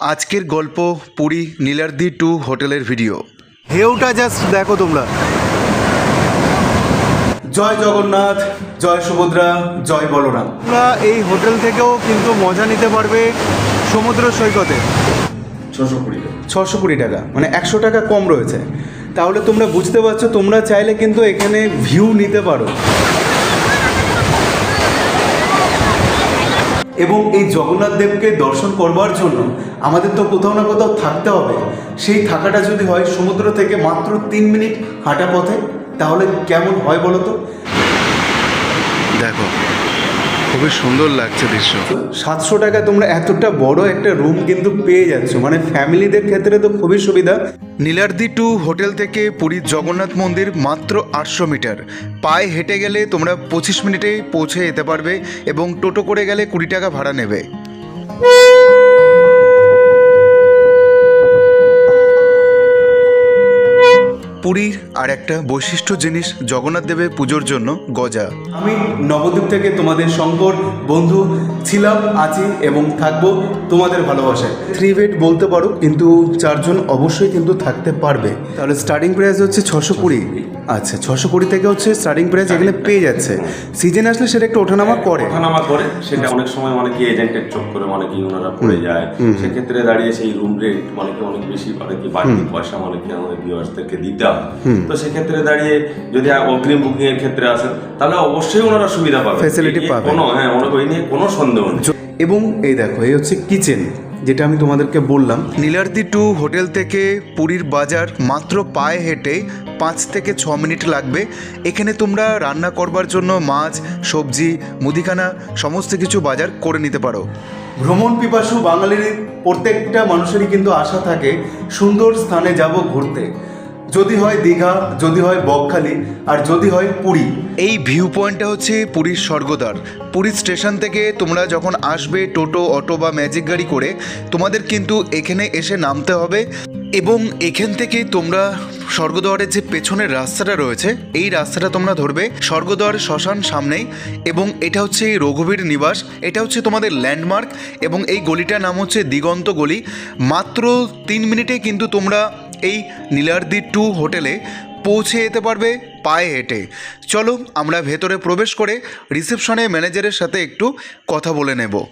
আজকের গল্প পুরী নীলার্দি টু হোটেলের ভিডিও। ঢেউটা জাস্ট দেখো তোমরা। জয় জগন্নাথ জয় সুভদ্রা জয় বলরাম। তোমরা এই হোটেল থেকেও কিন্তু মজা নিতে পারবে সমুদ্র সৈকতে। ছশো কুড়ি ছশো কুড়ি টাকা মানে একশো টাকা কম রয়েছে। তাহলে তোমরা বুঝতে পারছ তোমরা চাইলে কিন্তু এখানে ভিউ নিতে পারো। এবং এই জগন্নাথ দেবকে দর্শন করবার জন্য আমাদের তো কোথাও না কোথাও থাকতে হবে। সেই থাকাটা যদি হয় সমুদ্র থেকে মাত্র তিন মিনিট হাঁটা পথে, তাহলে কেমন হয় বলো তো? দেখো খুবই সুন্দর লাগছে দৃশ্য। সাতশো টাকা তোমরা এতটা বড় একটা রুম কিন্তু পেয়ে যাচ্ছ। মানে ফ্যামিলিদের ক্ষেত্রে তো খুবই সুবিধা। নীলার্দি টু হোটেল থেকে পুরীর জগন্নাথ মন্দির মাত্র আটশো মিটার। পায়ে হেঁটে গেলে তোমরা পঁচিশ মিনিটে পৌঁছে যেতে পারবে এবং টোটো করে গেলে কুড়ি টাকা ভাড়া নেবে। পুরীর আর একটা বৈশিষ্ট্য জিনিস জগন্নাথ দেবের পুজোর জন্য গজা। আমি নবদ্বীপ থেকে তোমাদের শঙ্কর বন্ধু ছিলাম, আছি এবং থাকব তোমাদের ভালোবাসায়। থ্রি বেড বলতে পারো, কিন্তু চারজন অবশ্যই কিন্তু থাকতে পারবে। তাহলে স্টার্টিং প্রাইস হচ্ছে ছশো কুড়ি। আচ্ছা ছশো কুড়ি থেকে হচ্ছে স্টার্টিং প্রাইস এখানে পেয়ে যাচ্ছে। সিজন আসলে সেটা একটু ওঠানামা করে। ওঠানামা করে সেটা অনেক সময় অনেকে এজেন্টের চোখ করে অনেকেই ওনারা পড়ে যায়। সেক্ষেত্রে দাঁড়িয়ে সেই রুম রেট অনেকে অনেক বেশি অনেকে বাড়তি পয়সা অনেকে আমাদের ভিউয়ার্সদেরকে দিতে হয়। তো সেক্ষেত্রে দাঁড়িয়ে যদি অগ্রিম বুকিং এর ক্ষেত্রে আসেন তাহলে অবশ্যই ওনারা সুবিধা পাবে ফ্যাসিলিটি পাবে। কোনো হ্যাঁ ওনাকে ওই নিয়ে কোনো সন্দেহ নেই। এবং এই দেখো এই হচ্ছে কিচেন যেটা আমি তোমাদেরকে বললাম। নীলার্দি টু হোটেল থেকে পুরীর বাজার মাত্র পায়ে হেঁটে পাঁচ থেকে ছ মিনিট লাগবে। এখানে তোমরা রান্না করবার জন্য মাছ সবজি মুদিখানা সমস্ত কিছু বাজার করে নিতে পারো। ভ্রমণ পিপাসু বাঙালির প্রত্যেকটা মানুষেরই কিন্তু আশা থাকে সুন্দর স্থানে যাব ঘুরতে। যদি হয় দীঘা, যদি হয় বকখালি, আর যদি হয় পুরী। এই ভিউ পয়েন্টটা হচ্ছে পুরীর স্বর্গদ্বার। পুরী স্টেশন থেকে তোমরা যখন আসবে টোটো, অটো বা ম্যাজিক গাড়ি করে, তোমাদের কিন্তু এখানে এসে নামতে হবে। এবং এখান থেকে তোমরা স্বর্গদ্বারের যে পেছনের রাস্তাটা রয়েছে, এই রাস্তাটা তোমরা ধরবে স্বর্গদ্বার শ্মশান সামনেই। এবং এটা হচ্ছে রঘুবীর নিবাস, এটা হচ্ছে তোমাদের ল্যান্ডমার্ক এবং এই গলিটার নাম হচ্ছে দিগন্ত গলি। মাত্র তিন মিনিটে কিন্তু তোমরা এই নীলার্দি টু হোটেলে পৌঁছে যেতে পারবে পায়ে হেঁটে। চলো আমরা ভেতরে প্রবেশ করে রিসেপশনে ম্যানেজারের সাথে একটু কথা বলে নেব।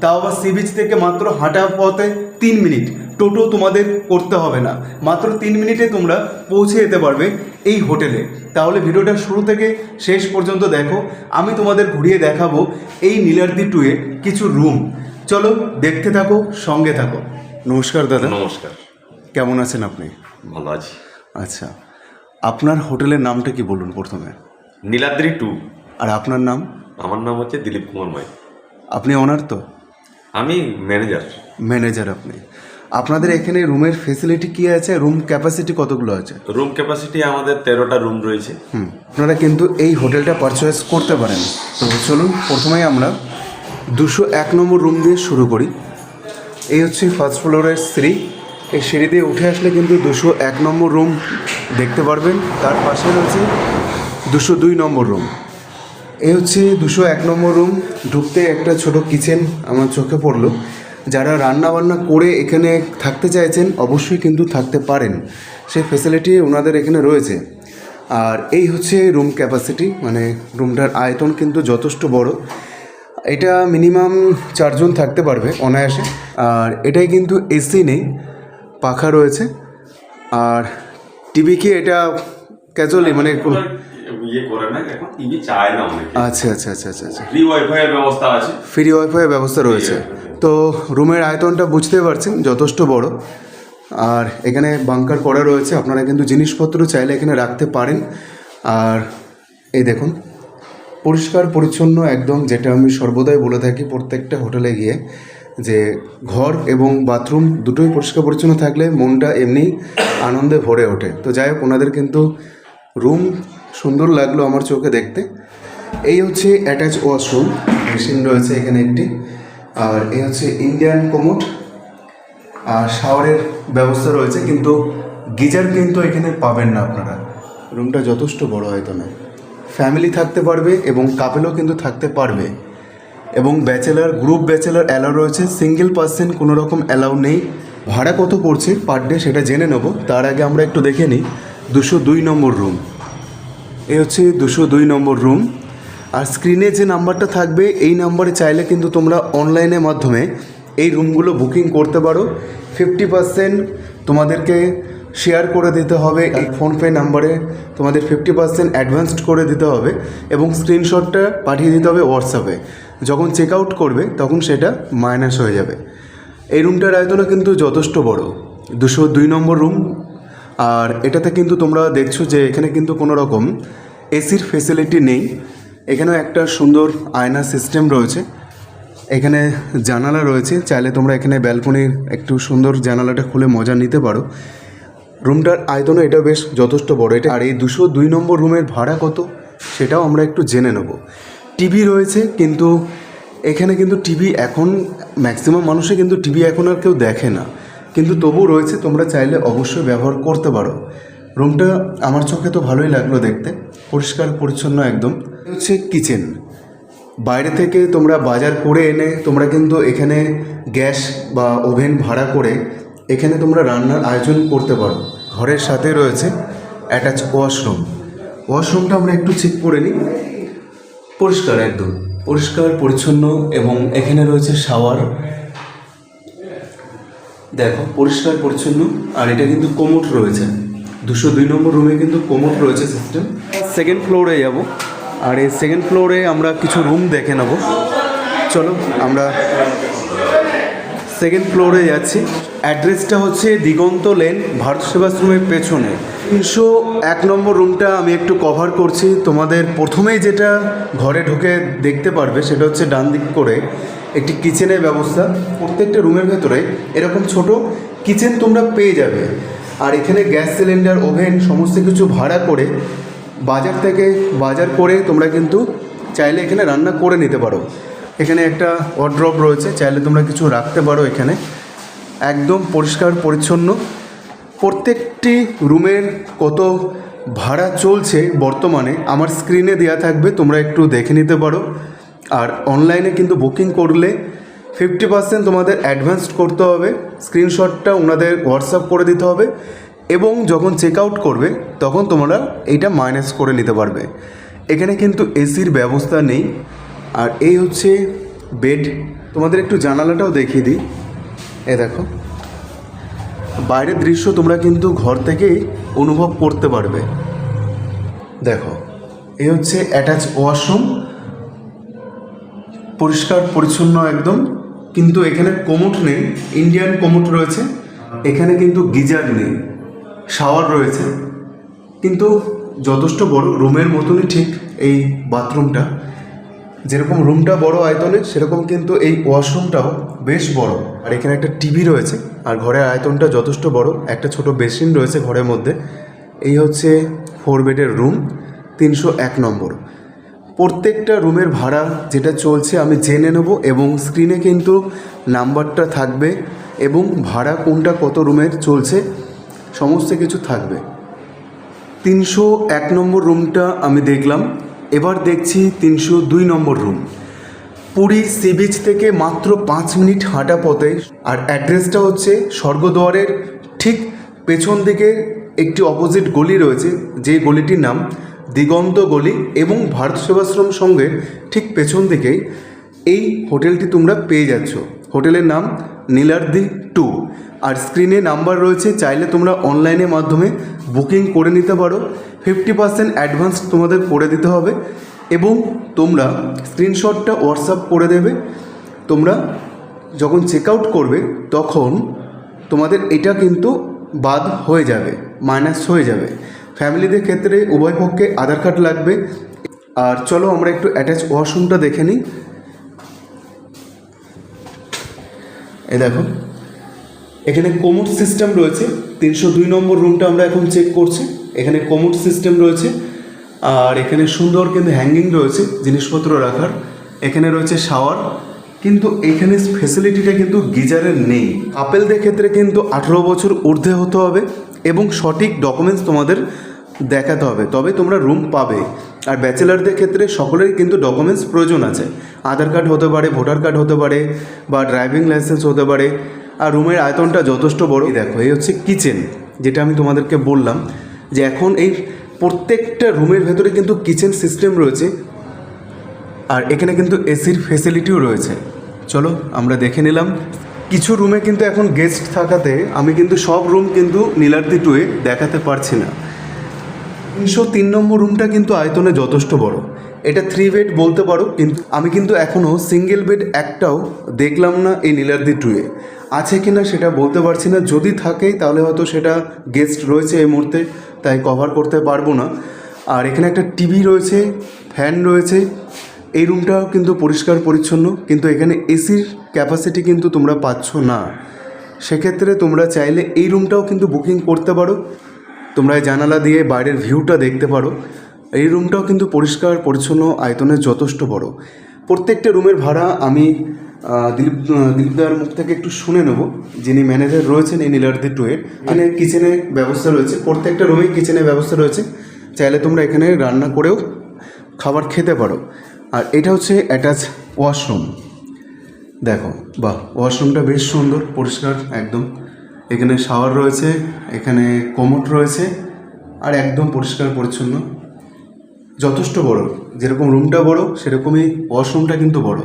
তাও আবার সি বিচ থেকে মাত্র হাঁটা পথে তিন মিনিট। টোটো তোমাদের করতে হবে না। মাত্র তিন মিনিটে তোমরা পৌঁছে যেতে পারবে এই হোটেলে। তাহলে ভিডিওটা শুরু থেকে শেষ পর্যন্ত দেখো। আমি তোমাদের ঘুরিয়ে দেখাবো এই নীলার্দি টুয়ে কিছু রুম। চলো দেখতে থাকো সঙ্গে থাকো। নমস্কার দাদা। নমস্কার। কেমন আছেন আপনি? ভালো আছি। আচ্ছা আপনার হোটেলের নামটা কি বলুন প্রথমে? নীলাদ্রি টু। আর আপনার নাম? আমার নাম হচ্ছে দিলীপ কুমার মাই। আপনি অনার তো? আমি ম্যানেজার ম্যানেজার আপনি। আপনাদের এখানে রুমের ফেসিলিটি কি আছে? রুম ক্যাপাসিটি কতগুলো আছে? রুম ক্যাপাসিটি আমাদের তেরোটা রুম রয়েছে। হুম আপনারা কিন্তু এই হোটেলটা পারচয়েস করতে পারেন। তো চলুন প্রথমেই আমরা দুশো এক নম্বর রুম দিয়ে শুরু করি। এই হচ্ছে ফার্স্ট ফ্লোরের সিঁড়ি এই সিঁড়ি দিয়ে উঠে আসলে কিন্তু দুশো এক নম্বর রুম দেখতে পারবেন। তার পাশে রয়েছে দুশো দুই নম্বর রুম। এই হচ্ছে দুশো এক নম্বর রুম। ঢুকতে একটা ছোট কিচেন আমার চোখে পড়ল। যারা রান্না বান্না করে এখানে থাকতে চাইছেন, অবশ্যই কিন্তু থাকতে পারেন। সেই ফেসিলিটি ওনাদের এখানে রয়েছে। আর এই হচ্ছে রুম ক্যাপাসিটি মানে রুমটার আয়তন কিন্তু যথেষ্ট বড়। এটা মিনিমাম চারজন থাকতে পারবে অনায়াসে। আর এটাই কিন্তু এসি নেই। পাখা রয়েছে। আর টিভি কি এটা ক্যাজুয়ালি মানে ইয়ে করে না এখন টিভি চায় না অনেকে। আচ্ছা আচ্ছা আচ্ছা আচ্ছা আচ্ছা। ফ্রি ওয়াইফাই এর ব্যবস্থা আছে। ফ্রি ওয়াইফাই ব্যবস্থা রয়েছে। তো রুমের আয়তনটা বুঝতে পারছেন যথেষ্ট বড়। আর এখানে বাংকার করা রয়েছে আপনারা কিন্তু জিনিসপত্র চাইলে এখানে রাখতে পারেন। আর এই দেখুন পরিষ্কার পরিচ্ছন্ন একদম যেটা আমি সর্বদাই বলে থাকি প্রত্যেকটা হোটেলে গিয়ে। যে ঘর এবং বাথরুম দুটোই পরিষ্কার পরিচ্ছন্ন থাকলে মনটা এমনি আনন্দে ভরে ওঠে। তো যাই হোক, ওনাদের কিন্তু রুম সুন্দর লাগল আমার চোখে দেখতে। এই হচ্ছে অ্যাটাচ ওয়াশরুম, মেশিন রয়েছে এখানে একটি। আর এই হচ্ছে ইন্ডিয়ান কোমোট আর শাওয়ারের ব্যবস্থা রয়েছে, কিন্তু গিজার কিন্তু এখানে পাবেন না আপনারা। রুমটা যথেষ্ট বড় হয়তো না ফ্যামিলি থাকতে পারবে এবং কাপেলও কিন্তু থাকতে পারবে। এবং ব্যাচেলার, গ্রুপ ব্যাচেলার অ্যালাউ রয়েছে। সিঙ্গেল পার্সেন্ট কোনো রকম অ্যালাউ নেই। ভাড়া কত পড়ছে পার ডে সেটা জেনে নেব। তার আগে আমরা একটু দেখে নিই। দুশো দুই নম্বর রুম এই হচ্ছে দুশো দুই নম্বর রুম আর স্ক্রিনে যে নাম্বারটা থাকবে, এই নাম্বারে চাইলে কিন্তু তোমরা অনলাইনের মাধ্যমে এই রুমগুলো বুকিং করতে পারো। ফিফটি পার্সেন্ট তোমাদেরকে শেয়ার করে দিতে হবে এই ফোনপে নাম্বারে তোমাদের ফিফটি পার্সেন্ট অ্যাডভান্সড করে দিতে হবে এবং স্ক্রিনশটটা পাঠিয়ে দিতে হবে হোয়াটসঅ্যাপে যখন চেক আউট করবে তখন সেটা মাইনাস হয়ে যাবে। এই রুমটার আয়তনও কিন্তু যথেষ্ট বড়। দুশো দুই নম্বর রুম আর এটাতে কিন্তু তোমরা দেখছ যে এখানে কিন্তু কোনো রকম এসির ফেসিলিটি নেই। এখানেও একটা সুন্দর আয়না সিস্টেম রয়েছে। এখানে জানালা রয়েছে। চাইলে তোমরা এখানে ব্যালকনির একটু সুন্দর জানালাটা খুলে মজা নিতে পারো। রুমটার আয়তনও এটা বেশ যথেষ্ট বড়। এটা আর এই দুশো দুই নম্বর রুমের ভাড়া কত? সেটাও আমরা একটু জেনে নেব। টিভি রয়েছে, কিন্তু এখানে কিন্তু টিভি এখন, ম্যাক্সিমাম মানুষে কিন্তু টিভি এখন আর কেউ দেখে না। কিন্তু তবু রয়েছে, তোমরা চাইলে অবশ্যই ব্যবহার করতে পারো। রুমটা আমার চোখে তো ভালোই লাগল দেখতে। পরিষ্কার, পরিচ্ছন্ন একদম। হচ্ছে কিচেন। বাইরে থেকে তোমরা বাজার করে এনে তোমরা কিন্তু এখানে গ্যাস বা ওভেন ভাড়া করে এখানে তোমরা রান্নার আয়োজন করতে পারো। ঘরের সাথে রয়েছে অ্যাটাচ ওয়াশরুম ওয়াশরুমটা আমরা একটু চেক করে নিই। পরিষ্কার একদম। পরিষ্কার, পরিচ্ছন্ন এবং এখানে রয়েছে শাওয়ার দেখো, পরিষ্কার, পরিচ্ছন্ন। আর এটা কিন্তু কোমোট রয়েছে। দুশো দুই নম্বর রুমে কিন্তু কোমোট রয়েছে সিস্টেম সেকেন্ড ফ্লোরে যাব। আর এই সেকেন্ড ফ্লোরে আমরা কিছু রুম দেখে নেব। চলো, আমরা সেকেন্ড ফ্লোরে যাচ্ছি। অ্যাড্রেসটা হচ্ছে দিগন্ত লেন, ভারত সেবাশ্রমের পেছনে। তিনশো এক নম্বর রুমটা আমি একটু কভার করছি। তোমাদের প্রথমেই যেটা ঘরে ঢুকে দেখতে পারবে, সেটা হচ্ছে ডান দিক করে একটি কিচেনের ব্যবস্থা। প্রত্যেকটা রুমের ভেতরে এরকম ছোট কিচেন তোমরা পেয়ে যাবে। আর এখানে গ্যাস সিলিন্ডার, ওভেন, সমস্ত কিছু ভাড়া করে বাজার থেকে বাজার করে তোমরা কিন্তু চাইলে এখানে রান্না করে নিতে পারো। এখানে একটা ওয়ার্ড্রপ রয়েছে, চাইলে তোমরা কিছু রাখতে পারো এখানে। একদম পরিষ্কার, পরিচ্ছন্ন। প্রত্যেকটি রুমের কত ভাড়া চলছে বর্তমানে, আমার স্ক্রিনে দেওয়া থাকবে, তোমরা একটু দেখে নিতে পারো। আর অনলাইনে কিন্তু বুকিং করলে ফিফটি পার্সেন্ট তোমাদের অ্যাডভান্স করতে হবে। স্ক্রিনশটটা ওনাদের হোয়াটসঅ্যাপ করে দিতে হবে এবং যখন চেক আউট করবে, তখন তোমরা এইটা মাইনাস করে নিতে পারবে। এখানে কিন্তু এসির ব্যবস্থা নেই। আর এই হচ্ছে বেড তোমাদের একটু জানালাটাও দেখিয়ে দিই। এ দেখো। বাইরের দৃশ্য তোমরা কিন্তু ঘর থেকেই অনুভব করতে পারবে। দেখো, এই হচ্ছে অ্যাটাচ ওয়াশরুম পরিষ্কার, পরিচ্ছন্ন একদম। কিন্তু এখানে কোমোট নেই। ইন্ডিয়ান কোমোট রয়েছে। এখানে কিন্তু গিজার নেই। শাওয়ার রয়েছে। কিন্তু যথেষ্ট বড়। রুমের মতনই ঠিক এই বাথরুমটা যেরকম রুমটা বড় আয়তনে, সেরকম কিন্তু এই ওয়াশরুমটাও বেশ বড়। আর এখানে একটা টিভি রয়েছে, আর ঘরের আয়তনটা যথেষ্ট বড়। একটা ছোট বেসিন রয়েছে ঘরের মধ্যে। এই হচ্ছে ফোর বেডের রুম তিনশো এক নম্বর। প্রত্যেকটা রুমের ভাড়া যেটা চলছে আমি জেনে নেব এবং স্ক্রিনে কিন্তু নাম্বারটা থাকবে এবং ভাড়া কোনটা কত রুমের চলছে, সমস্ত কিছু থাকবে। তিনশো এক নম্বর রুমটা আমি দেখলাম। এবার দেখছি তিনশো দুই নম্বর রুম। পুরী সি বিচ থেকে মাত্র পাঁচ মিনিট হাঁটা পথে, আর অ্যাড্রেসটা হচ্ছে স্বর্গদ্বারের ঠিক পেছন দিকে একটি অপোজিট গলি রয়েছে, যে গলিটির নাম দিগন্ত গলি এবং ভারত সেবাশ্রম সঙ্গের ঠিক পেছন দিকেই এই হোটেলটি তোমরা পেয়ে যাচ্ছ। হোটেলের নাম নীলার্দি টু। আর স্ক্রিনে নাম্বার রয়েছে, চাইলে তোমরা অনলাইনের মাধ্যমে বুকিং করে নিতে পারো। ফিফটি পার্সেন্ট অ্যাডভান্স তোমাদের করে দিতে হবে এবং তোমরা স্ক্রিনশটটা হোয়াটসঅ্যাপ করে দেবে। তোমরা যখন চেক আউট করবে, তখন তোমাদের এটা কিন্তু বাদ হয়ে যাবে, মাইনাস হয়ে যাবে। ফ্যামিলিদের ক্ষেত্রে উভয় পক্ষে আধার কার্ড লাগবে। আর চলো আমরা একটু অ্যাটাচ ওয়াশরুমটা দেখে নিই। এ দেখো। এখানে কোমোড সিস্টেম রয়েছে। তিনশো দুই নম্বর রুমটা আমরা এখন চেক করছি। এখানে কোমোড সিস্টেম রয়েছে। আর এখানে সুন্দর কিন্তু হ্যাঙ্গিং রয়েছে, জিনিসপত্র রাখার। এখানে রয়েছে শাওয়ার কিন্তু এখানে ফেসিলিটিটা কিন্তু গিজারের নেই। কাপেলদের ক্ষেত্রে কিন্তু আঠেরো বছর ঊর্ধ্বে হতে হবে এবং সঠিক ডকুমেন্টস তোমাদের দেখাতে হবে। তবে তোমরা রুম পাবে। আর ব্যাচেলারদের ক্ষেত্রে সকলেরই কিন্তু ডকুমেন্টস প্রয়োজন আছে। আধার কার্ড হতে পারে ভোটার কার্ড হতে পারে বা ড্রাইভিং লাইসেন্স হতে পারে। আর রুমের আয়তনটা যথেষ্ট বড়। দেখো, এই হচ্ছে কিচেন যেটা আমি তোমাদেরকে বললাম যে এখন এই প্রত্যেকটা রুমের ভেতরে কিন্তু কিচেন সিস্টেম রয়েছে। আর এখানে কিন্তু এসির ফেসিলিটিও রয়েছে। চলো, আমরা দেখে নিলাম। কিছু রুমে কিন্তু এখন গেস্ট থাকাতে আমি কিন্তু সব রুম কিন্তু নীলাদ্রি টুয়ে দেখাতে পারছি না। তিনশো তিন নম্বর রুমটা কিন্তু আয়তনে যথেষ্ট বড়। এটা থ্রি বেড বলতে পারো, কিন্তু আমি কিন্তু এখনও সিঙ্গেল বেড একটাও দেখলাম না এই নীলাদ্রি টুয়ে আছে কি না সেটা বলতে পারছি না, যদি থাকে তাহলে হয়তো সেটা গেস্ট রয়েছে এই মুহূর্তে, তাই কভার করতে পারব না। আর এখানে একটা টিভি রয়েছে ফ্যান রয়েছে, এই রুমটাও কিন্তু পরিষ্কার পরিচ্ছন্ন, কিন্তু এখানে এসির ক্যাপাসিটি কিন্তু তোমরা পাচ্ছ না। সেক্ষেত্রে তোমরা চাইলে এই রুমটাও কিন্তু বুকিং করতে পারো। তোমরা এই জানালা দিয়ে বাইরের ভিউটা দেখতে পারো। এই রুমটাও কিন্তু পরিষ্কার, পরিচ্ছন্ন, আয়তনের যথেষ্ট বড়। প্রত্যেকটা রুমের ভাড়া আমি দিলীপ দিলীপদার মুখ থেকে একটু শুনে নেব। যিনি ম্যানেজার রয়েছেন এই নীলার্দি টুয়ের এখানে কিচেনের ব্যবস্থা রয়েছে। প্রত্যেকটা রুমেই কিচেনের ব্যবস্থা রয়েছে। চাইলে তোমরা এখানে রান্না করেও খাবার খেতে পারো। আর এটা হচ্ছে অ্যাটাচ ওয়াশরুম। দেখো, বাহ, ওয়াশরুমটা বেশ সুন্দর, পরিষ্কার, একদম। এখানে শাওয়ার রয়েছে, এখানে কোমোট রয়েছে, আর একদম পরিষ্কার পরিচ্ছন্ন। যথেষ্ট বড়, যেরকম রুমটা বড়, সেরকমই ওয়াশরুমটা কিন্তু বড়।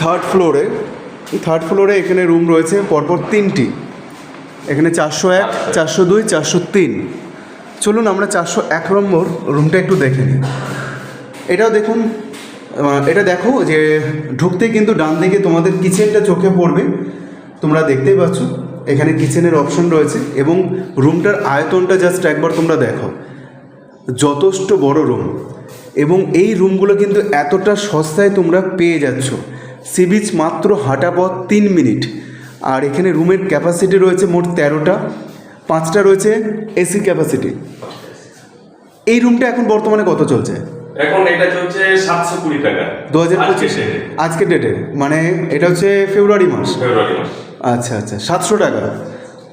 থার্ড ফ্লোরে থার্ড ফ্লোরে এখানে রুম রয়েছে, পরপর তিনটি। এখানে চারশো এক, চারশো দুই, চারশো তিন। চলুন আমরা চারশো এক নম্বর রুমটা একটু দেখে নিই। এটাও দেখুন এটা দেখো যে ঢুকতে কিন্তু ডান দিকে তোমাদের কিচেনটা চোখে পড়বে। তোমরা দেখতেই পাচ্ছ। এখানে কিচেনের অপশন রয়েছে এবং রুমটার আয়তনটা জাস্ট একবার তোমরা দেখো। যথেষ্ট বড় রুম এবং এই রুমগুলো কিন্তু এতটা সস্তায় তোমরা পেয়ে যাচ্ছ। সি বিচ মাত্র হাঁটা পথ তিন মিনিট। আর এখানে রুমের ক্যাপাসিটি রয়েছে মোট তেরোটা। পাঁচটা রয়েছে এসি ক্যাপাসিটি এই রুমটা এখন বর্তমানে কত চলছে? এখন এটা চলছে সাতশো কুড়ি টাকা। দু হাজার পঁচিশে। পঁচিশ date এ, আজকে ডেটে মানে এটা হচ্ছে ফেব্রুয়ারি মাস। ফেব্রুয়ারি মাস। আচ্ছা আচ্ছা সাতশো টাকা।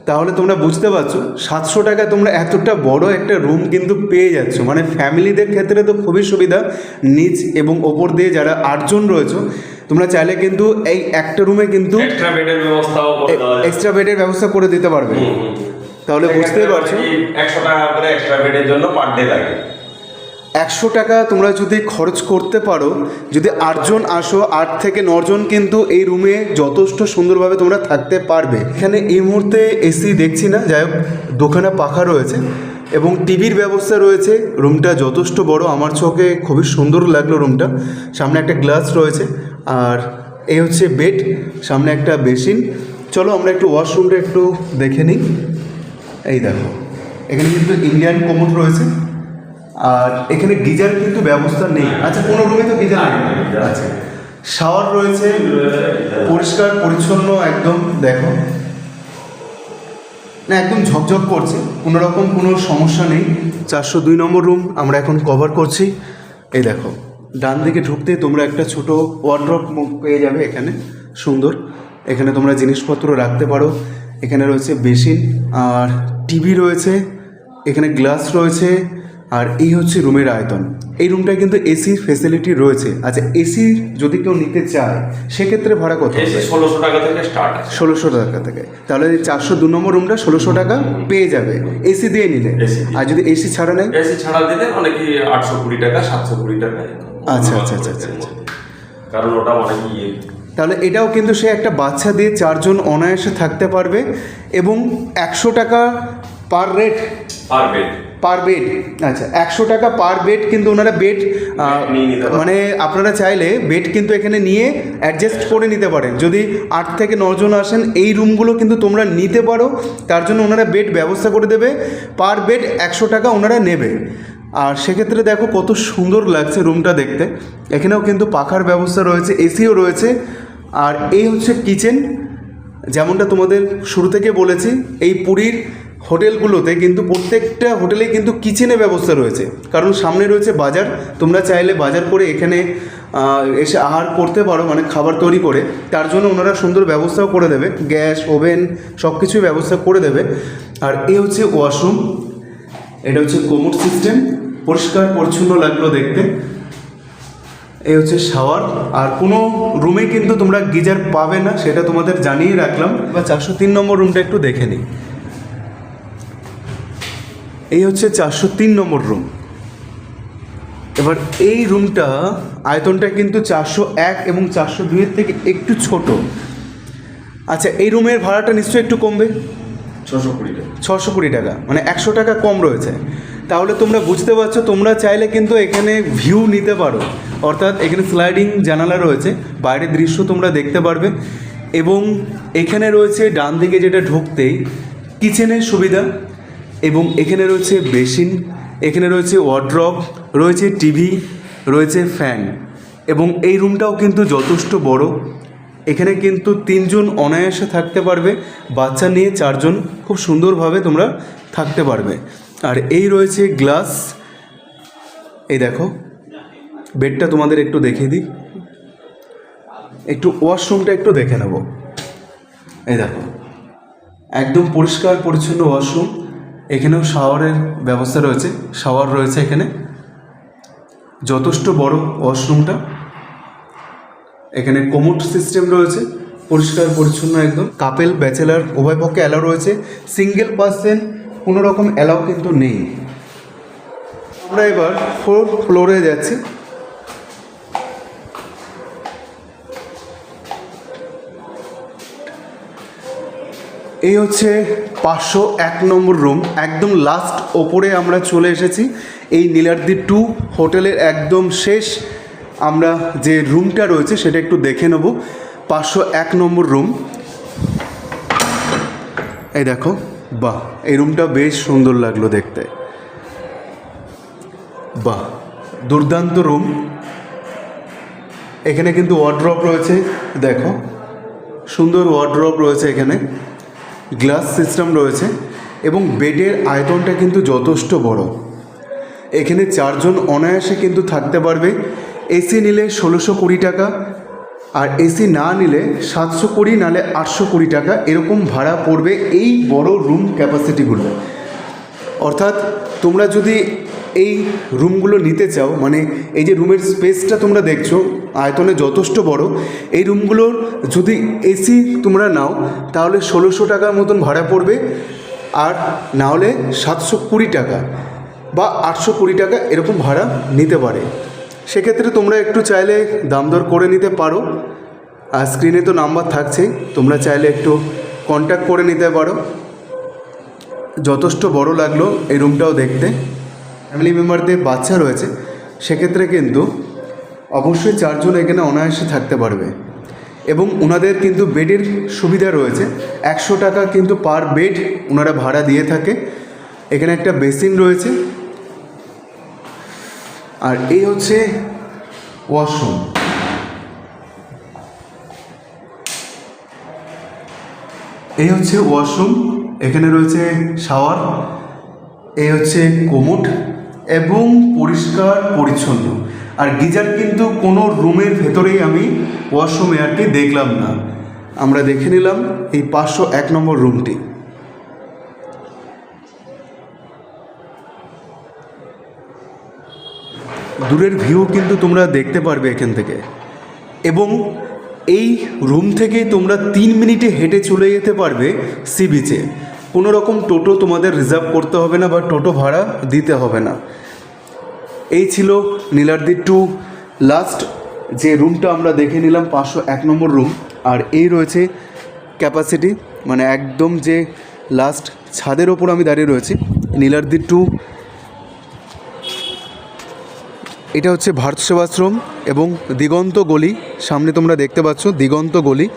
তাহলে তোমরা বুঝতে পারছ সাতশো টাকায় তোমরা এতটা বড় একটা রুম কিন্তু পেয়ে যাচ্ছ। মানে ফ্যামিলিদের ক্ষেত্রে তো খুবই সুবিধা। নিচ এবং ওপর দিয়ে যারা আটজন রয়েছে তোমরা চাইলে কিন্তু এই একটা রুমে কিন্তু এক্সট্রা বেডের ব্যবস্থা করে দিতে পারবে। তাহলে বুঝতেই পারছ। একশো টাকা করে এক্সট্রা বেডের জন্য পার ডে লাগে। একশো টাকা তোমরা যদি খরচ করতে পারো, যদি আটজন আসো, আট থেকে নজন কিন্তু এই রুমে যথেষ্ট সুন্দরভাবে তোমরা থাকতে পারবে। এখানে এই মুহূর্তে এসি দেখছি না, যাই হোক দোকানে পাখা রয়েছে এবং টিভির ব্যবস্থা রয়েছে। রুমটা যথেষ্ট বড়, আমার চোখে খুবই সুন্দর লাগল রুমটা সামনে একটা গ্লাস রয়েছে, আর এই হচ্ছে বেড সামনে একটা বেসিন চলো আমরা একটু ওয়াশরুমটা একটু দেখে নিই। এই দেখো, এখানে কিন্তু ইন্ডিয়ান কোমোড রয়েছে। আর এখানে গিজার কিন্তু ব্যবস্থা নেই। আচ্ছা কোনো রুমে তো গিজার নেই। আচ্ছা শাওয়ার রয়েছে, পরিষ্কার, পরিচ্ছন্ন, একদম, দেখো। না, একদম ঝকঝক করছে, কোনো রকম কোনো সমস্যা নেই। চারশো দুই নম্বর রুম আমরা এখন কভার করছি। এই দেখো, ডান দিকে ঢুকতে তোমরা একটা ছোট ওয়ার্ড্রপ পেয়ে যাবে এখানে, সুন্দর। এখানে তোমরা জিনিসপত্র রাখতে পারো। এখানে রয়েছে বেসিন আর টিভি রয়েছে, এখানে গ্লাস রয়েছে আর এই হচ্ছে রুমের আয়তন। এই রুমটায় কিন্তু এসির ফেসিলিটি রয়েছে। আচ্ছা এসি যদি কেউ নিতে চায় সেক্ষেত্রে ভাড়া কত এসি হবে? ষোলোশো টাকা থেকে স্টার্ট ষোলোশো টাকা থেকে। তাহলে চারশো দু নম্বর রুমটা ষোলোশো টাকা পেয়ে যাবে। এসি দিয়ে নিলে। আর যদি এসি ছাড়া নেয়? এসি ছাড়া দিলে অনেকে আটশো কুড়ি টাকা সাতশো কুড়ি টাকা। আচ্ছা, আচ্ছা, আচ্ছা, আচ্ছা, আচ্ছা। কারণ ওটা অনেক ইয়ে। তাহলে এটাও কিন্তু সে একটা বাচ্চা দিয়ে চারজন অনায়াসে থাকতে পারবে এবং একশো টাকা per rate per bed per bed আচ্ছা একশো টাকা পার বেড কিন্তু ওনারা বেড নিতে পারেন। মানে আপনারা চাইলে বেড কিন্তু এখানে নিয়ে অ্যাডজাস্ট করে নিতে পারেন। যদি আট থেকে নজন আসেন এই রুমগুলো কিন্তু তোমরা নিতে পারো। তার জন্য ওনারা বেড ব্যবস্থা করে দেবে। পার বেড একশো টাকা ওনারা নেবে। আর সেক্ষেত্রে দেখো কত সুন্দর লাগছে রুমটা দেখতে। এখানেও কিন্তু পাখার ব্যবস্থা রয়েছে এসিও রয়েছে। আর এই হচ্ছে কিচেন যেমনটা তোমাদের শুরু থেকে বলেছি এই পুরীর হোটেলগুলোতে কিন্তু প্রত্যেকটা হোটেলে কিন্তু কিচেনের ব্যবস্থা রয়েছে। কারণ সামনে রয়েছে বাজার, তোমরা চাইলে বাজার করে এখানে এসে আহার করতে পারো মানে খাবার তৈরি করে। তার জন্য ওনারা সুন্দর ব্যবস্থাও করে দেবে। গ্যাস, ওভেন সব কিছুই ব্যবস্থা করে দেবে। আর এই হচ্ছে ওয়াশরুম। এটা হচ্ছে কোমোড সিস্টেম পরিষ্কার, পরিচ্ছন্ন লাগল দেখতে। এ হচ্ছে শাওয়ার। আর কোনো রুমে কিন্তু তোমরা গিজার পাবে না, সেটা তোমাদের জানিয়ে রাখলাম। বা চারশো তিন নম্বর রুমটা একটু দেখে নিই। এই হচ্ছে চারশো তিন নম্বর রুম এবার এই রুমটা আয়তনটা কিন্তু চারশো এক এবং চারশো দুইয়ের থেকে একটু ছোট। আচ্ছা এই রুমের ভাড়াটা নিশ্চয়ই একটু কমবে? ছশো কুড়ি টাকা। ছশো কুড়ি টাকা মানে একশো টাকা কম রয়েছে। তাহলে তোমরা বুঝতে পারছ তোমরা চাইলে কিন্তু এখানে ভিউ নিতে পারো। অর্থাৎ এখানে স্লাইডিং জানালা রয়েছে বাইরের দৃশ্য তোমরা দেখতে পারবে। এবং এখানে রয়েছে ডান দিকে যেটা ঢুকতেই কিচেনের সুবিধা। এবং এখানে রয়েছে বেসিন, এখানে রয়েছে ওয়ার্ড্রপ রয়েছে টিভি, রয়েছে ফ্যান। এবং এই রুমটাও কিন্তু যথেষ্ট বড়। এখানে কিন্তু তিনজন অনায়াসে থাকতে পারবে, বাচ্চা নিয়ে চারজন, খুব সুন্দরভাবে তোমরা থাকতে পারবে। আর এই রয়েছে গ্লাস। এই দেখো, বেডটা তোমাদের একটু দেখিয়ে দিই। একটু ওয়াশরুমটা একটু দেখে নেব। এই দেখো, একদম পরিষ্কার পরিচ্ছন্ন ওয়াশরুম। এখানেও শাওয়ারের ব্যবস্থা রয়েছে, শাওয়ার রয়েছে এখানে। যথেষ্ট বড় ওয়াশরুমটা। এখানে কোমোট সিস্টেম রয়েছে, পরিষ্কার, পরিচ্ছন্ন একদম। কাপেল, ব্যাচেলার, উভয় পক্ষে অ্যালাউ রয়েছে। সিঙ্গেল পার্সেন কোনো রকম অ্যালাউ কিন্তু নেই। আমরা এবার ফোর্থ ফ্লোরে যাচ্ছি। এই হচ্ছে পাঁচশো এক নম্বর রুম একদম লাস্ট ওপরে আমরা চলে এসেছি। এই নীলাদ্রি টু হোটেলের একদম শেষ। আমরা যে রুমটা রয়েছে সেটা একটু দেখে নেব। পাঁচশো এক নম্বর রুম এই দেখো, বাহ, এই রুমটা বেশ সুন্দর লাগল দেখতে। বাহ, দুর্দান্ত রুম এখানে কিন্তু ওয়ার্ড্রপ রয়েছে। দেখো, সুন্দর ওয়ার্ড্রপ রয়েছে এখানে। গ্লাস সিস্টেম রয়েছে এবং বেডের আয়তনটা কিন্তু যথেষ্ট বড়। এখানে চারজন অনায়াসে কিন্তু থাকতে পারবে। এসি নিলে ষোলোশো কুড়ি টাকা আর এসি না নিলে সাতশো কুড়ি নালে আটশো কুড়ি টাকা। এরকম ভাড়া পড়বে এই বড় রুম ক্যাপাসিটিগুলো অর্থাৎ তোমরা যদি এই রুমগুলো নিতে চাও মানে এই যে রুমের স্পেসটা তোমরা দেখছ, আয়তনে যথেষ্ট বড়, এই রুমগুলোর যদি এসি তোমরা নাও, তাহলে ষোলোশো টাকার মতন ভাড়া পড়বে, আর না হলে সাতশো কুড়ি টাকা বা আটশো কুড়ি টাকা এরকম ভাড়া নিতে পারে। সেক্ষেত্রে তোমরা একটু চাইলে দাম দর করে নিতে পারো, আর স্ক্রিনে তো নাম্বার থাকছেই তোমরা চাইলে একটু কন্ট্যাক্ট করে নিতে পারো। যথেষ্ট বড় লাগল এই রুমটাও দেখতে। ফ্যামিলি মেম্বারদের বাচ্চা রয়েছে, সেক্ষেত্রে কিন্তু অবশ্যই চারজন এখানে অনায়াসে থাকতে পারবে। এবং ওনাদের কিন্তু বেডের সুবিধা রয়েছে, একশো টাকা কিন্তু পার বেড ওনারা ভাড়া দিয়ে থাকে। এখানে একটা বেসিন রয়েছে। আর এই হচ্ছে ওয়াশরুম। এই হচ্ছে ওয়াশরুম, এখানে রয়েছে শাওয়ার। এই হচ্ছে কোমোট এবং পরিষ্কার, পরিচ্ছন্ন। আর গিজার কিন্তু কোনো রুমের ভেতরেই আমি ওয়াশরুম এয়ারটি দেখলাম না। আমরা দেখে নিলাম এই পাঁচশো এক নম্বর রুমটি। দূরের ভিউ কিন্তু তোমরা দেখতে পারবে এখান থেকে। এবং এই রুম থেকেই তোমরা তিন মিনিটে হেঁটে চলে যেতে পারবে সি বিচে কোনো রকম টোটো তোমাদের রিজার্ভ করতে হবে না বা টোটো ভাড়া দিতে হবে না। এই ছিল নীলাদ্রি টু লাস্ট যে রুমটা আমরা দেখে নিলাম, পাঁচশো এক নম্বর রুম আর এই রয়েছে ক্যাপাসিটি মানে একদম যে লাস্ট ছাদের ওপর আমি দাঁড়িয়ে রয়েছি, নীলাদ্রি টু এটা হচ্ছে ভারত সেবাশ্রম এবং দিগন্ত গলি, সামনে তোমরা দেখতে পাচ্ছ, দিগন্ত গলি,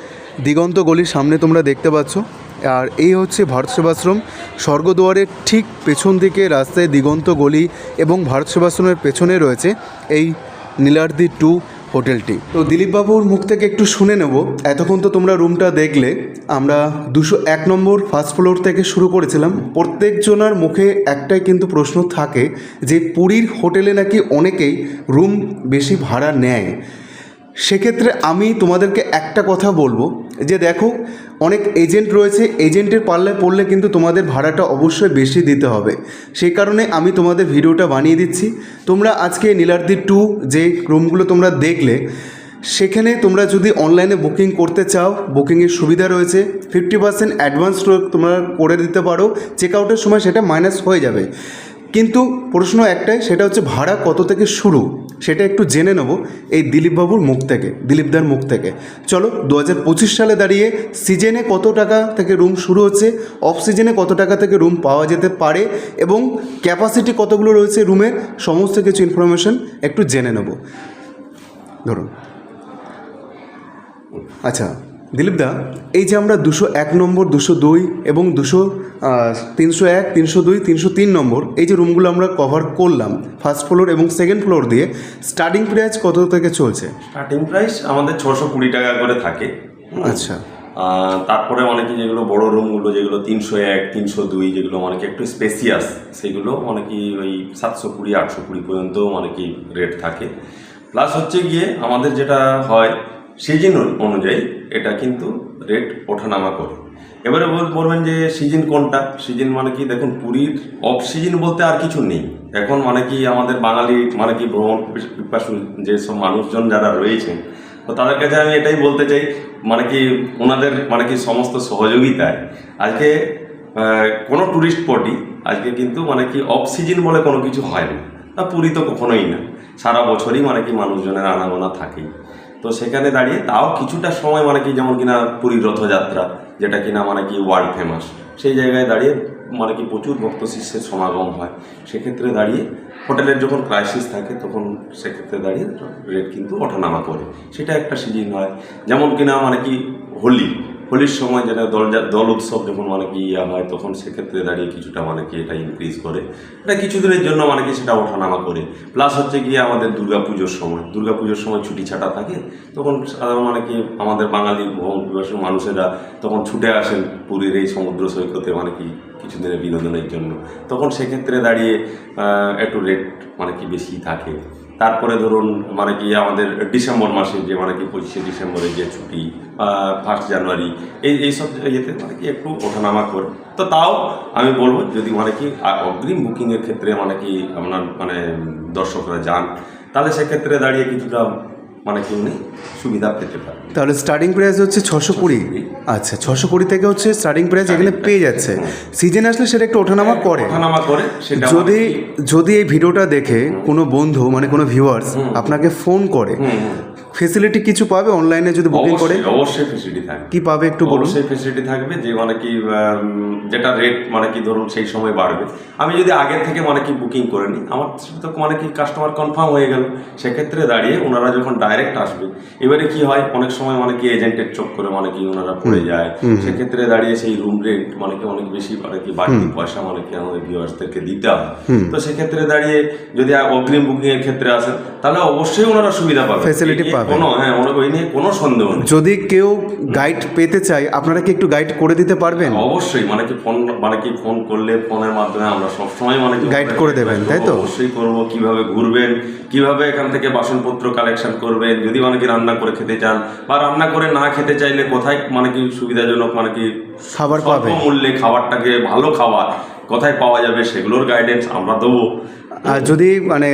দিগন্ত গলির সামনে তোমরা দেখতে পাচ্ছ। আর এই হচ্ছে ভারত সেবাশ্রম। স্বর্গদুয়ারের ঠিক পেছন দিকে রাস্তায় দিগন্ত গলি এবং ভারত সেবাশ্রমের পেছনে রয়েছে এই নীলার্দি টু হোটেলটি। তো দিলীপবাবুর মুখ থেকে একটু শুনে নেব। এতক্ষণ তো তোমরা রুমটা দেখলে। আমরা দুশো এক নম্বর ফার্স্ট ফ্লোর থেকে শুরু করেছিলাম। প্রত্যেকজনার মুখে একটাই কিন্তু প্রশ্ন থাকে যে পুরীর হোটেলে নাকি অনেকেই রুম বেশি ভাড়া নেয়। সেক্ষেত্রে আমি তোমাদেরকে একটা কথা বলব। যে দেখো অনেক এজেন্ট রয়েছে, এজেন্টের পাল্লায় পড়লে কিন্তু তোমাদের ভাড়াটা অবশ্যই বেশি দিতে হবে। সেই কারণে আমি তোমাদের ভিডিওটা বানিয়ে দিচ্ছি। তোমরা আজকে নীলাদ্রি টু যে রুমগুলো তোমরা দেখলে, সেখানে তোমরা যদি অনলাইনে বুকিং করতে চাও, বুকিংয়ের সুবিধা রয়েছে। ফিফটি পার্সেন্ট অ্যাডভান্স তোমরা করে দিতে পারো। চেক আউটের সময় সেটা মাইনাস হয়ে যাবে। কিন্তু প্রশ্ন একটাই, সেটা হচ্ছে ভাড়া কত থেকে শুরু? সেটা একটু জেনে নেব এই দিলীপবাবুর মুখ থেকে, দিলীপদার মুখ থেকে। চলো দু হাজার পঁচিশ সালে দাঁড়িয়ে সিজনে কত টাকা থেকে রুম শুরু হচ্ছে অফ সিজনে কত টাকা থেকে রুম পাওয়া যেতে পারে, এবং ক্যাপাসিটি কতগুলো রয়েছে রুমের, সমস্ত কিছু ইনফরমেশন একটু জেনে নেব। ধরুন। আচ্ছা দিলীপদা এই যে আমরা দুশো এক নম্বর দুশো দুই এবং দুশো তিনশো এক তিনশো দুই তিনশো তিন নম্বর এই যে রুমগুলো আমরা কভার করলাম ফার্স্ট ফ্লোর এবং সেকেন্ড ফ্লোর দিয়ে স্টার্টিং প্রাইস কত থেকে চলছে? স্টার্টিং প্রাইস আমাদের ছশো কুড়ি টাকা করে থাকে। আচ্ছা। তারপরে অনেকে যেগুলো বড় রুমগুলো যেগুলো তিনশো এক তিনশো দুই যেগুলো অনেকে একটু স্পেসিয়াস সেগুলো অনেকেই ওই সাতশো কুড়ি আটশো কুড়ি পর্যন্ত অনেকেই রেট থাকে। প্লাস হচ্ছে গিয়ে আমাদের যেটা হয় সিজন অনুযায়ী এটা কিন্তু রেট ওঠানামা করে। এবারে বলবেন যে সিজন কোনটা? সিজন মানে কি? দেখুন, পুরীর অফ সিজন বলতে আর কিছু নেই। এখন মানে কি আমাদের বাঙালি মানে কি ভ্রমণ পিপাসু যেসব মানুষজন যারা রয়েছেন, তো তাদের কাছে আমি এটাই বলতে চাই মানে কি ওনাদের মানে কি সমস্ত সহযোগিতায়। আজকে কোনো ট্যুরিস্ট স্পটই আজকে কিন্তু মানে কি অফ সিজন বলে কোনো কিছু হয় না পুরী তো কখনোই না। সারা বছরই মানে কি মানুষজনের আনাগোনা থাকেই। তো সেখানে দাঁড়িয়ে তাও কিছুটা সময় মানে কি যেমন কিনা পুরীর রথযাত্রা, যেটা কিনা মানে কি ওয়ার্ল্ড ফেমাস সেই জায়গায় দাঁড়িয়ে মানে কি প্রচুর ভক্ত শিষ্যের সমাগম হয়। সেক্ষেত্রে দাঁড়িয়ে হোটেলের যখন ক্রাইসিস থাকে, তখন সেক্ষেত্রে দাঁড়িয়ে রেট কিন্তু ওঠানামা করে। সেটা একটা সিজন হয়। যেমন কিনা মানে কি হোলি হোলির সময় যেটা দল দল উৎসব যখন মানে কি ইয়া হয়, তখন সেক্ষেত্রে দাঁড়িয়ে কিছুটা মানে কি এটা ইনক্রিজ করে। এটা কিছুদিনের জন্য মানে কি সেটা ওঠানামা করে। প্লাস হচ্ছে গিয়ে আমাদের দুর্গা পুজোর সময়। দুর্গা পুজোর সময় ছুটি ছাটা থাকে, তখন সাধারণ মানে কি আমাদের বাঙালি মানুষেরা তখন ছুটে আসেন পুরীর এই সমুদ্র সৈকতে মানে কি কিছুদিনের বিনোদনের জন্য। তখন সেক্ষেত্রে দাঁড়িয়ে একটু রেট মানে কি বেশি থাকে। তারপরে ধরুন মানে কি আমাদের ডিসেম্বর মাসে যে মানে কি পঁচিশে ডিসেম্বরে যে ছুটি ফার্স্ট জানুয়ারি এই এইসব ইয়েতে মানে কি একটু ওঠানামা করে। তো তাও আমি বলব যদি মানে কি অগ্রিম বুকিংয়ের ক্ষেত্রে মানে কি আপনার মানে দর্শকরা যান, তাহলে সেক্ষেত্রে দাঁড়িয়ে কিছুটা মানে কি উনি সুবিধা পেতে পারেন তাহলে স্টার্টিং প্রাইস হচ্ছে ছশো কুড়ি। আচ্ছা ছশো কুড়ি থেকে হচ্ছে স্টার্টিং প্রাইস এখানে পেয়ে যাচ্ছে। সিজন আসলে সেটা একটু ওঠানামা করে। ওঠানামা করে সেটা যদি যদি এই ভিডিওটা দেখে কোনো বন্ধু মানে কোনো ভিউয়ার্স আপনাকে ফোন করে ফেসিলিটি কিছু পাবে অনলাইনে যদি বুকিং করে? অবশ্যই ফেসিলিটি থাকবে। কি পাবে একটু বলুন? অবশ্যই ফেসিলিটি থাকবে যে মানে কি যেটা রেট মানে কি ধরুন সেই সময় বাড়বে। আমি যদি আগে থেকে মানে কি বুকিং করে নিই আমার তো মানে কি কাস্টমার কনফার্ম হয়ে গেল। সেক্ষেত্রে দাঁড়িয়ে ওনারা যখন ডাইরেক্ট আসবে এবারে কি হয় অনেক সময় মানে কি এজেন্টের চোখ করে মানে কি ওনারা পড়ে যায়। সেক্ষেত্রে দাঁড়িয়ে সেই রুম রেন্ট মানে কি অনেক বেশি মানে কি বাড়তি পয়সা মানে কি আমাদের ভিউয়ার্সদেরকে দিতে হয়। তো সেক্ষেত্রে দাঁড়িয়ে যদি অগ্রিম বুকিং এর ক্ষেত্রে আসেন তাহলে অবশ্যই ওনারা সুবিধা পাবে ফেসিলিটি নিয়ে পাবে। কোনো হ্যাঁ ওই নিয়ে কোনো সন্দেহ নেই যদি কেউ গাইড পেতে চায় আপনারা কি একটু গাইড করে দিতে পারবেন অবশ্যই মানে কি ফোন মানে কি ফোন করলে ফোনের মাধ্যমে আমরা সবসময় মানে Guide করে দেবেন, তাই তো? অবশ্যই করব কীভাবে ঘুরবেন কীভাবে এখান থেকে বাসনপত্র কালেকশন করবেন যদি মানে কি রান্না করে খেতে চান বা রান্না করে না খেতে চাইলে কোথায় মানে কি সুবিধাজনক মানে কি খাবার পাবে মূল্যে খাবারটাকে ভালো খাবার কোথায় পাওয়া যাবে সেগুলোর গাইডেন্স আমরা দেবো যদি মানে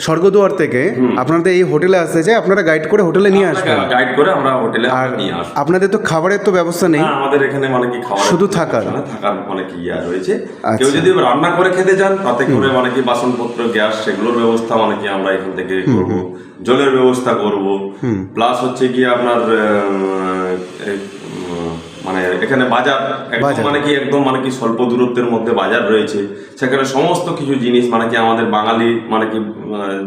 স্বর্গদুয়ার থেকে আপনাদের এই হোটেলে আসতে চায় আপনারা গাইড করে হোটেলে নিয়ে আসবেন। গাইড করে আমরা হোটেলে আর নিয়ে আসব। আপনাদের তো খাবারের তো ব্যবস্থা নেই। হ্যাঁ, আমাদের এখানে মানে কি খাওয়ার শুধু থাকার? থাকার মানে কি ইয়া রয়েছে। আচ্ছা। কেউ যদি রান্না করে খেতে চান তাতে করে মানে কি বাসনপত্র গ্যাস সেগুলোর ব্যবস্থা মানে কি আমরা এখান থেকে করব। জলের ব্যবস্থা করব। প্লাস হচ্ছে কি আপনার মানে এখানে বাজার একদম মানে কি একদম মানে কি স্বল্প দূরত্বের মধ্যে বাজার রয়েছে। সেখানে সমস্ত কিছু জিনিস মানে কি আমাদের বাঙালি মানে কি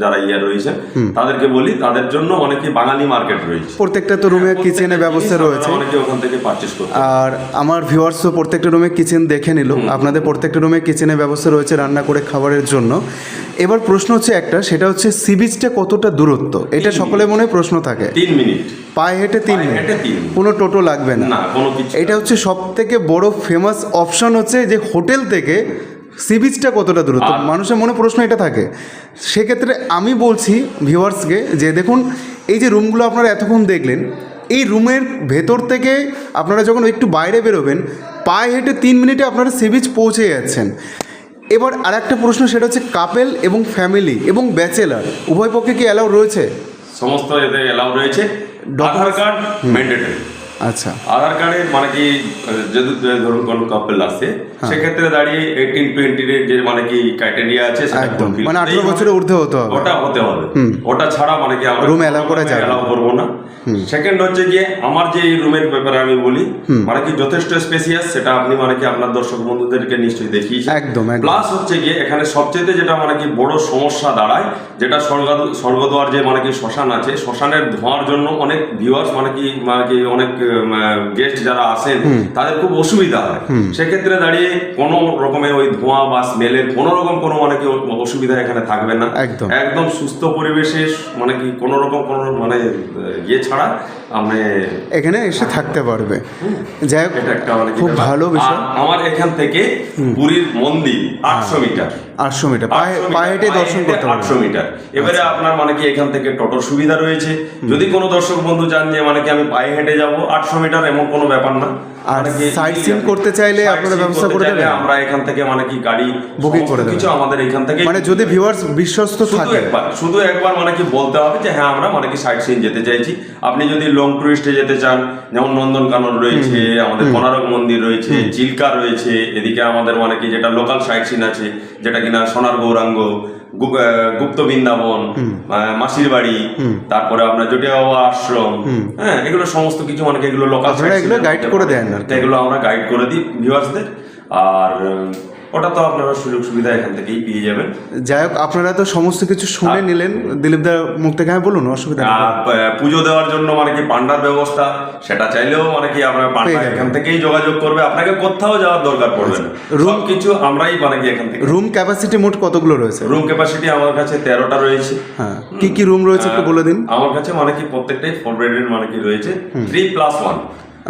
যারা ইয়া রয়েছে তাদেরকে বলি তাদের জন্য মানে কি বাঙালি মার্কেট রয়েছে। প্রত্যেকটা তো রুমে কিচেনের ব্যবস্থা রয়েছে। অনেকে ওখান থেকে পারচেস করতে আর আমার ভিউয়ার্সও প্রত্যেকটা রুমে কিচেন দেখে নিল। আপনাদের প্রত্যেকটা রুমে কিচেনের ব্যবস্থা রয়েছে রান্না করে খাবারের জন্য। এবার প্রশ্ন হচ্ছে একটা সেটা হচ্ছে সি বিচটা কতটা দূরত্ব? এটা সকলে মনে প্রশ্ন থাকে। তিন মিনিট। পায়ে হেঁটে তিন মিনিট। কোনো টোটো লাগবে না। এটা হচ্ছে সব থেকে বড় ফেমাস অপশন হচ্ছে যে হোটেল থেকে সি বিচটা কতটা দূরত্ব? মানুষের মনে প্রশ্ন এটা থাকে। সেক্ষেত্রে আমি বলছি ভিউয়ার্সকে যে দেখুন এই যে রুমগুলো আপনারা এতক্ষণ দেখলেন এই রুমের ভেতর থেকে আপনারা যখন একটু বাইরে বেরোবেন পায়ে হেঁটে তিন মিনিটে আপনারা সি বিচ পৌঁছে যাচ্ছেন। এবার আর একটা প্রশ্ন সেটা হচ্ছে কাপেল এবং ফ্যামিলি এবং ব্যাচেলার উভয় পক্ষে কি অ্যালাউ রয়েছে? সমস্ত এতে অ্যালাউ রয়েছে। Aadhaar card mandatory. আচ্ছা। আধার কার্ডে মানে কি যদি ধরুন কোনো কাপল আসে হ্যাঁ। সেক্ষেত্রে দাঁড়িয়ে এইটিন টোয়েন্টির যে মানে কি ক্রাইটেরিয়া আছে একদম। মানে আঠেরো। বছরের ঊর্ধ্বে হতে হবে। ওটা হতে হবে। ওটা ছাড়া মানে কি Room allow করা না। allow করব না। সেকেন্ড হচ্ছে গিয়ে আমার যে এই রুমের ব্যাপারে আমি বলি মানে কি যথেষ্ট স্পেসিয়াস সেটা আপনি মানে কি আপনার দর্শক বন্ধুদেরকে নিশ্চয়ই দেখিয়েছেন একদম। প্লাস হচ্ছে গিয়ে এখানে সবচেয়ে যেটা মানে কি বড় সমস্যা দাঁড়ায় যেটা স্বর্গ- স্বর্গদ্বার যে মানে কি শ্মশান আছে শ্মশানের ধোঁয়ার জন্য অনেক ভিউয়ার্স মানে কি মানে কি অনেক গেস্ট যারা আসেন তাদের খুব অসুবিধা হয়। সেক্ষেত্রে দাঁড়িয়ে কোনো রকমের ওই ধোঁয়া বা স্মেলের কোনো রকম কোনো মানে কি অসুবিধা এখানে থাকবে না। একদম। একদম সুস্থ পরিবেশে মানে কি কোনো রকম কোনো মানে ইয়ে ছাড়া আপনি এখানে এসে থাকতে পারবে। যাই হোক মানে খুব ভালো বিষয়। আমার এখান থেকে পুরীর মন্দির আটশো মিটার। আটশো মিটার। পায়ে 800 পায়ে হেঁটে দর্শন করতে 800 মিটার। এবারে আপনার মানে কি এখান থেকে টোটোর সুবিধা রয়েছে? যদি কোনো দর্শক বন্ধু চান যে মানে কি আমি পায়ে হেঁটে যাব আটশো মিটার এমন কোনো ব্যাপার না। আর মানে seeing আপনি করতে চাইলে আপনারা ব্যবস্থা করে দেবেন? আমরা এখান থেকে মানে কি গাড়ি সমস্ত করে দেবেন। কিছু আমাদের এখান থেকে মানে যদি ভিউয়ার্স বিশ্বস্ত থাকে একবার শুধু একবার মানে কি বলতে হবে যে হ্যাঁ আমরা মানে কি সাইট সিন যেতে চাইছি আপনি যদি লং টুরিস্টে যেতে চান যেমন নন্দনকানন রয়েছে আমাদের কোনারক মন্দির রয়েছে চিল্কা রয়েছে এদিকে আমাদের মানে কি যেটা লোকাল সাইট সিন আছে যেটা কিনা সোনার গৌরাঙ্গ গুপ্ত বৃন্দাবন মাসির বাড়ি তারপরে আপনার জটিয়া বাবা আশ্রম হ্যাঁ এগুলো সমস্ত কিছু অনেকে এগুলো লোকাল গাইড এগুলো guide করে দেন না এগুলো আমরা গাইড করে দিই ভিউয়ার্সদের আর ওটা তো আপনারা সুযোগ সুবিধা এখান থেকেই পেয়ে যাবেন। যাই হোক আপনারা তো সমস্ত কিছু শুনে নিলেন। দিলীপদার মুখ থেকে হ্যাঁ বলুন অসুবিধা পুজো দেওয়ার জন্য মানে কি পান্ডার ব্যবস্থা? সেটা চাইলেও মানে কি আপনার পান্ডা এখান থেকেই যোগাযোগ করবে। আপনাকে কোথাও যাওয়ার দরকার পড়বে রুম কিছু আমরাই মানে কি এখান থেকে রুম ক্যাপাসিটি মোট কতগুলো রয়েছে? রুম ক্যাপাসিটি আমার কাছে তেরোটা রয়েছে। হ্যাঁ কি কি রুম রয়েছে একটু বলে দিন। আমার কাছে মানে কি প্রত্যেকটাই ফোর বেডের মানে কি রয়েছে। থ্রি প্লাস ওয়ান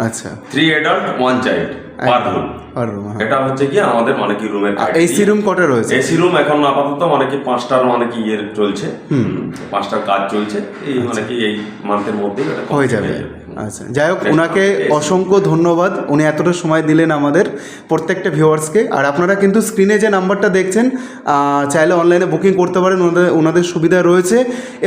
আচ্ছা। Three adult one child per room আর রুম হ্যাঁ। এটা হচ্ছে কি আমাদের মানে কি রুমের এসি রুম কটা রয়েছে? এসি রুম এখন আপাতত মানে কি পাঁচটার মানে কি ইয়ের চলছে। পাঁচটার কাজ চলছে। এই মানে কি এই মান্থের মধ্যে এটা আচ্ছা। হয়ে যাবে। আচ্ছা যাই হোক ওনাকে অসংখ্য ধন্যবাদ। উনি এতটা সময় দিলেন আমাদের প্রত্যেকটা ভিউয়ার্সকে আর আপনারা কিন্তু স্ক্রিনে যে নাম্বারটা দেখছেন চাইলে অনলাইনে বুকিং করতে পারেন। ওনাদের ওনাদের সুবিধা রয়েছে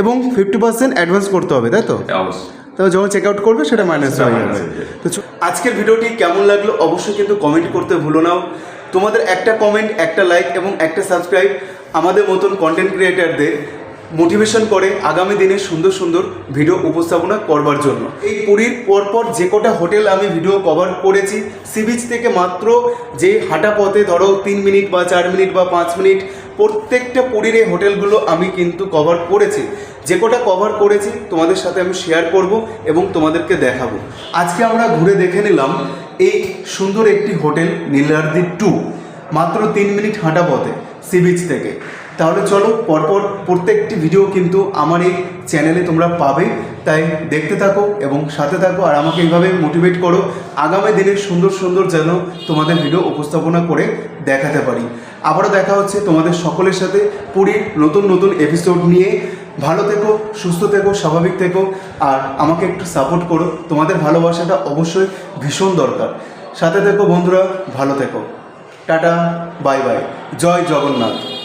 এবং ফিফটি পার্সেন্ট অ্যাডভান্স করতে হবে তাই তো? অবশ্যই। তো যখন চেক আউট করবে সেটা মাইনাস হয়ে যাবে। তো আজকের ভিডিওটি কেমন লাগল অবশ্যই কিন্তু কমেন্ট করতে ভুলো নাও তোমাদের একটা কমেন্ট একটা লাইক এবং একটা সাবস্ক্রাইব আমাদের মতন কন্টেন্ট ক্রিয়েটারদের মোটিভেশন করে আগামী দিনে সুন্দর সুন্দর ভিডিও উপস্থাপনা করবার জন্য। এই পুরীর পরপর যে কটা হোটেল আমি ভিডিও কভার করেছি সি বিচ থেকে মাত্র যে হাঁটা পথে ধরো তিন মিনিট বা চার মিনিট বা পাঁচ মিনিট প্রত্যেকটা পুরীর এই হোটেলগুলো আমি কিন্তু কভার করেছি। যে কটা কভার করেছি, তোমাদের সাথে আমি শেয়ার করব এবং তোমাদেরকে দেখাবো। আজকে আমরা ঘুরে দেখে নিলাম এই সুন্দর একটি হোটেল নীলাদ্রি টু মাত্র তিন মিনিট হাঁটা পথে সি বিচ থেকে। তাহলে চলো, পরপর প্রত্যেকটি ভিডিও কিন্তু আমার এই চ্যানেলে তোমরা পাবে। তাই দেখতে থাকো এবং সাথে থাকো আর আমাকে এইভাবে মোটিভেট করো। আগামী দিনে সুন্দর সুন্দর যেন তোমাদের ভিডিও উপস্থাপনা করে দেখাতে পারি। আবারও দেখা হচ্ছে তোমাদের সকলের সাথে পুরীর নতুন নতুন এপিসোড নিয়ে। ভালো থেকো, সুস্থ থেকো, স্বাভাবিক থেকো, আর আমাকে একটু সাপোর্ট করো। তোমাদের ভালোবাসাটা অবশ্যই ভীষণ দরকার। সাথে থেকো বন্ধুরা, ভালো থেকো। Tata, bye bye. জয় জগন্নাথ।